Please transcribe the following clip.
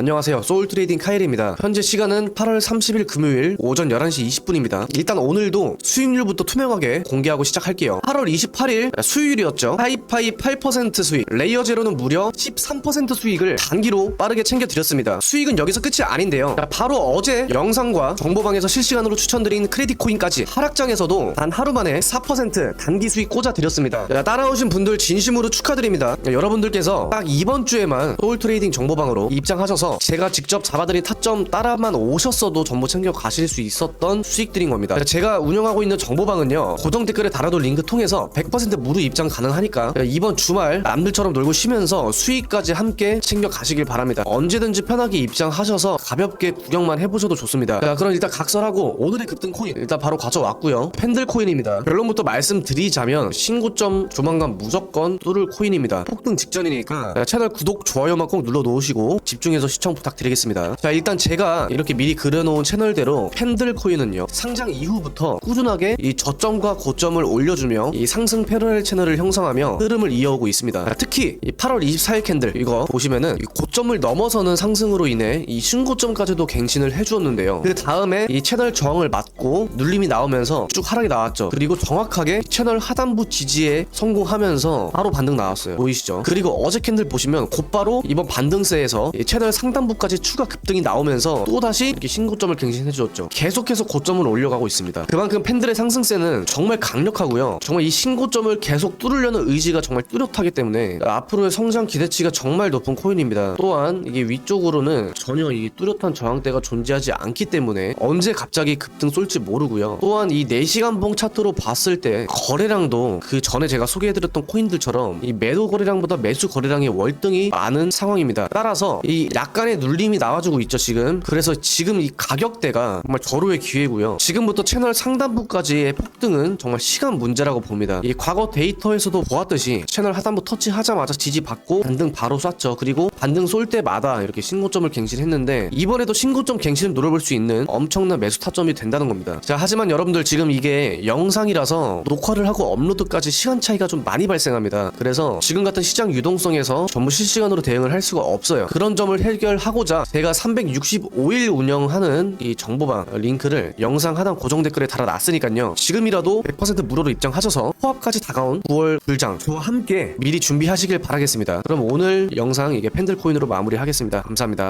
안녕하세요. 소울 트레이딩 카일입니다. 현재 시간은 8월 30일 금요일 오전 11시 20분입니다. 일단 오늘도 수익률부터 투명하게 공개하고 시작할게요. 8월 28일 수익률이었죠. 하이파이 8% 수익, 레이어 제로는 무려 13% 수익을 단기로 빠르게 챙겨드렸습니다. 수익은 여기서 끝이 아닌데요. 자, 바로 어제 영상과 정보방에서 실시간으로 추천드린 크레딧 코인까지 하락장에서도 단 하루 만에 4% 단기 수익 꽂아드렸습니다. 자, 따라오신 분들 진심으로 축하드립니다. 자, 여러분들께서 딱 이번 주에만 소울 트레이딩 정보방으로 입장하셔서 제가 직접 잡아드린 타점 따라만 오셨어도 전부 챙겨 가실 수 있었던 수익들인 겁니다. 제가 운영하고 있는 정보방은요 고정 댓글에 달아둔 링크 통해서 100% 무료 입장 가능하니까 이번 주말 남들처럼 놀고 쉬면서 수익까지 함께 챙겨 가시길 바랍니다. 언제든지 편하게 입장하셔서 가볍게 구경만 해보셔도 좋습니다. 자, 그럼 일단 각설하고 오늘의 급등 코인 일단 바로 가져왔고요. 팬들 코인입니다. 결론부터 말씀드리자면 신고점 조만간 무조건 뚫을 코인입니다. 폭등 직전이니까 자, 채널 구독 좋아요만 꼭 눌러 놓으시고 집중해서 시청 부탁드리겠습니다. 자 일단 제가 이렇게 미리 그려놓은 채널대로 팬들 코인은요 상장 이후부터 꾸준하게 이 저점과 고점을 올려주며 이 상승 패러렐 채널을 형성하며 흐름을 이어오고 있습니다. 자, 특히 이 8월 24일 캔들 이거 보시면은 이 고점을 넘어서는 상승으로 인해 이 신고점까지도 갱신을 해주었는데요. 그 다음에 이 채널 저항을 맞고 눌림이 나오면서 쭉 하락이 나왔죠. 그리고 정확하게 채널 하단부 지지에 성공하면서 바로 반등 나왔어요. 보이시죠? 그리고 어제 캔들 보시면 곧바로 이번 반등세에서 이 채널 상단부까지 추가 급등이 나오면서 또다시 이렇게 신고점을 갱신해 주었죠. 계속해서 고점을 올려가고 있습니다. 그만큼 팬들의 상승세는 정말 강력하고요. 정말 이 신고점을 계속 뚫으려는 의지가 정말 뚜렷하기 때문에 앞으로의 성장 기대치가 정말 높은 코인입니다. 또한 이게 위쪽으로는 전혀 이 뚜렷한 저항대가 존재하지 않기 때문에 언제 갑자기 급등 쏠지 모르고요. 또한 이 4시간 봉 차트로 봤을 때 거래량도 그 전에 제가 소개해드렸던 코인들처럼 이 매도 거래량보다 매수 거래량의 월등히 많은 상황입니다. 따라서 이 약간의 눌림이 나와주고 있죠 지금. 그래서 지금 이 가격대가 정말 절호의 기회고요. 지금부터 채널 상단부까지의 폭등은 정말 시간 문제라고 봅니다. 이 과거 데이터에서도 보았듯이 채널 하단부 터치하자마자 지지받고 반등 바로 쐈죠. 그리고 반등 쏠 때마다 이렇게 신고점을 갱신했는데 이번에도 신고점 갱신을 노려볼 수 있는 엄청난 매수 타점이 된다는 겁니다. 자 하지만 여러분들 지금 이게 영상이라서 녹화를 하고 업로드까지 시간 차이가 좀 많이 발생합니다. 그래서 지금 같은 시장 유동성에서 전부 실시간으로 대응을 할 수가 없어요. 그런 점을 해결하고자 제가 365일 운영하는 이 정보방 링크를 영상 하단 고정 댓글에 달아놨으니까요. 지금이라도 100% 무료로 입장하셔서 코앞까지 다가온 9월 불장 저와 함께 미리 준비하시길 바라겠습니다. 그럼 오늘 영상 이게 팬들 코인으로 마무리하겠습니다. 감사합니다.